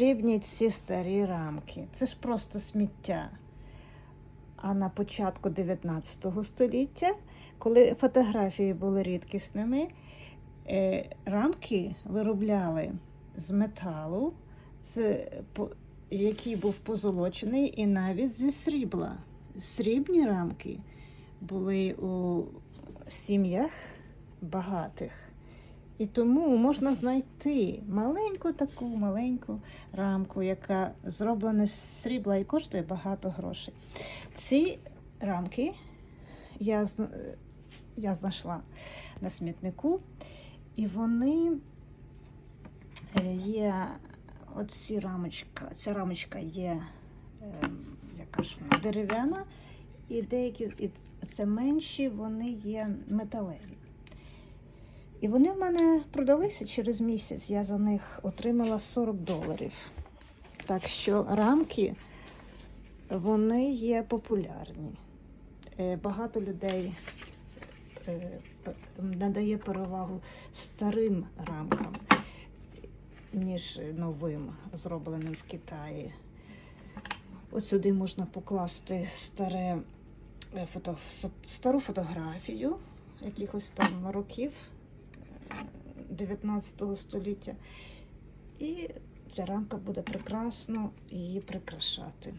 Потрібні ці старі рамки. Це ж просто сміття. А на початку 19 століття, коли фотографії були рідкісними, е, рамки виробляли з металу, з, який був позолочений, і навіть зі срібла. Срібні рамки були у сім'ях багатих. І тому можна знайти маленьку таку маленьку рамку, яка зроблена з срібла і коштує багато грошей. Ці рамки я, я знайшла на смітнику, і вони е, є. Оці рамочка, ця рамочка є е, яка ж дерев'яна, і деякі і це менші, вони є металеві. І вони в мене продалися через місяць. Я за них отримала 40 доларів. Так що рамки вони є популярні. Е, Багато людей е, надає перевагу старим рамкам, ніж новим, зробленим в Китаї. От сюди можна покласти старе, е, фото, стару фотографію якихось там років 19 століття. І ця рамка буде прекрасно її прикрашати.